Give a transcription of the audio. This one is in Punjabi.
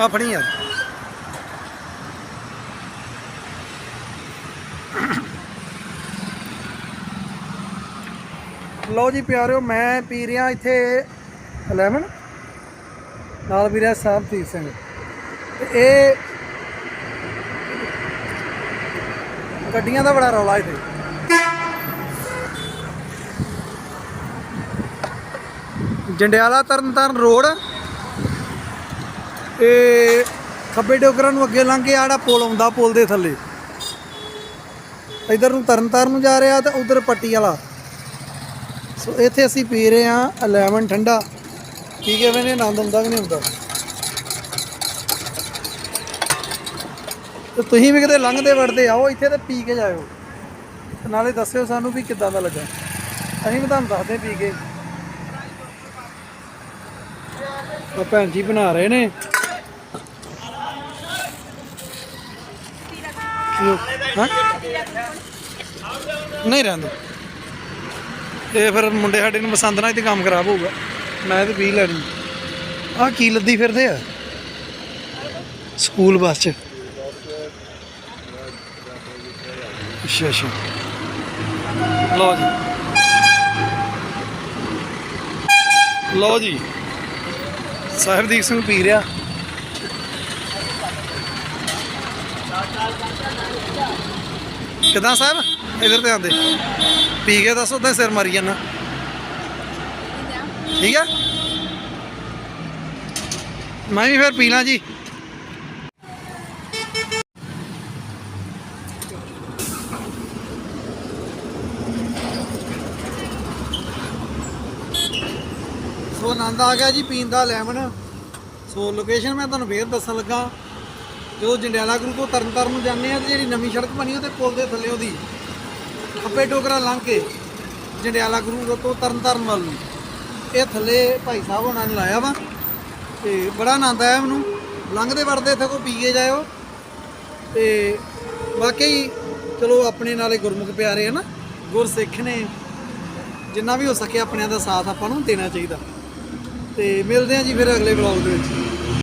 ਆ ਫੜੀ ਯਾਰ ਲਓ ਜੀ ਪਿਆਰਿਓ, ਮੈਂ ਪੀ ਰਿਹਾ ਇੱਥੇ 11 ਨਾਲ ਵੀ ਰਿਹਾ ਸਾਹਿਬਦੀਪ ਸਿੰਘ। ਇਹ ਗੱਡੀਆਂ ਦਾ ਬੜਾ ਰੌਲਾ ਇੱਥੇ। ਜੰਡਿਆਲਾ ਤਰਨਤਾਰਨ ਰੋਡ। ਇਹ ਖੱਬੇ ਡੋਗਰਾਂ ਨੂੰ ਅੱਗੇ ਲੰਘ ਕੇ ਆੜਾ ਪੁਲ ਆਉਂਦਾ, ਪੁਲ ਦੇ ਥੱਲੇ। ਇਧਰ ਨੂੰ ਤਰਨਤਾਰਨ ਨੂੰ ਜਾ ਰਿਹਾ ਤੇ ਉਧਰ ਪੱਟੀ ਵਾਲਾ। ਸੋ ਇੱਥੇ ਅਸੀਂ ਪੀ ਰਹੇ ਹਾਂ 11 ਠੰਡਾ। ਕੀ ਕੇ ਮੈਨੇ ਆਨੰਦ ਹੁੰਦਾ ਕਿ ਨਹੀਂ ਹੁੰਦਾ? ਤੇ ਤੁਸੀਂ ਵੀ ਕਿਤੇ ਲੰਘਦੇ ਵੜਦੇ ਆਓ, ਇੱਥੇ ਤੇ ਪੀ ਕੇ ਜਾਇਓ। ਨਾਲੇ ਦੱਸਿਓ ਸਾਨੂੰ ਵੀ ਕਿੱਦਾਂ ਦਾ ਲੱਗਾ। ਅਸੀਂ ਵੀ ਤੁਹਾਨੂੰ ਦੱਸਦੇ ਪੀ ਕੇ। ਉਹ ਭੈਣ ਜੀ ਬਣਾ ਰਹੇ ਨੇ ਕੀ ਹਾਂ ਨਹੀਂ ਰਹਿੰਦੇ। ਇਹ ਫਿਰ ਮੁੰਡੇ ਸਾਡੇ ਨੂੰ ਪਸੰਦ ਨਾ ਤੇ ਕੰਮ ਖਰਾਬ ਹੋਊਗਾ। ਮੈਂ ਤੇ ਪੀ ਲੈਣੀ ਆਹ ਕੀ ਲੱਦੀ ਫਿਰਦੇ ਆ? ਸਕੂਲ ਬੱਸ ਚ। ਅੱਛਾ ਅੱਛਾ। ਲਓ ਜੀ। ਲਓ ਜੀ। ਸਾਹਿਬਦੀਪ ਸਿੰਘ ਪੀ ਰਿਹਾ। ਕਿਦਾਂ ਸਾਹਿਬ? ਇਧਰ ਤੇ ਆਂਦੇ ਪੀ ਕੇ ਦੱਸੋ ਤਾਂ ਸਿਰ ਮਾਰੀ ਜਾਂਦਾ। ਠੀਕ ਆ? ਮੈਂ ਵੀ ਫਿਰ ਪੀ ਲਾਂ ਜੀ। ਸੋ ਆਨੰਦ ਆ ਗਿਆ ਜੀ ਪੀਣ ਦਾ ਲੈਮਨ। ਸੋ ਲੋਕੇਸ਼ਨ ਮੈਂ ਤੁਹਾਨੂੰ ਫੇਰ ਦੱਸਣ ਲੱਗਾ। ਜਦੋਂ ਜੰਡਿਆਲਾ ਗੁਰੂ ਤੋਂ ਤਰਨਤਾਰਨ ਨੂੰ ਜਾਂਦੇ ਆ ਤੇ ਜਿਹੜੀ ਨਵੀਂ ਸੜਕ ਬਣੀ ਉਹਦੇ ਪੁਲ ਦੇ ਥੱਲੇ ਉਹਦੀ। ਖੱਬੇ ਟੋਕਰਾ ਲੰਘ ਕੇ ਜੰਡਿਆਲਾ ਗੁਰੂ ਤੋਂ ਤਰਨਤਾਰਨ ਵੱਲ ਨੂੰ। ਇਹ ਥੱਲੇ ਭਾਈ ਸਾਹਿਬ ਉਹਨਾਂ ਨੇ ਲਾਇਆ ਵਾ ਤੇ ਬੜਾ ਆਨੰਦ ਆਇਆ ਮੈਨੂੰ। ਲੰਘਦੇ ਵੜਦੇ ਇੱਥੇ ਕੋ ਪੀ ਕੇ ਜਾਇਓ। ਤੇ ਵਾਕਈ ਚਲੋ ਆਪਣੇ ਨਾਲੇ ਗੁਰਮੁਖ ਪਿਆਰੇ ਹਨ ਗੁਰਸਿੱਖ ਨੇ ਜਿੰਨਾ ਵੀ ਹੋ ਸਕੇ ਆਪਣਿਆਂ ਦਾ ਸਾਥ ਆਪਾਂ ਨੂੰ ਦੇਣਾ ਚਾਹੀਦਾ। ਤੇ ਮਿਲਦੇ ਹਾਂ ਜੀ ਫਿਰ ਅਗਲੇ ਵਲੌਗ ਦੇ ਵਿੱਚ।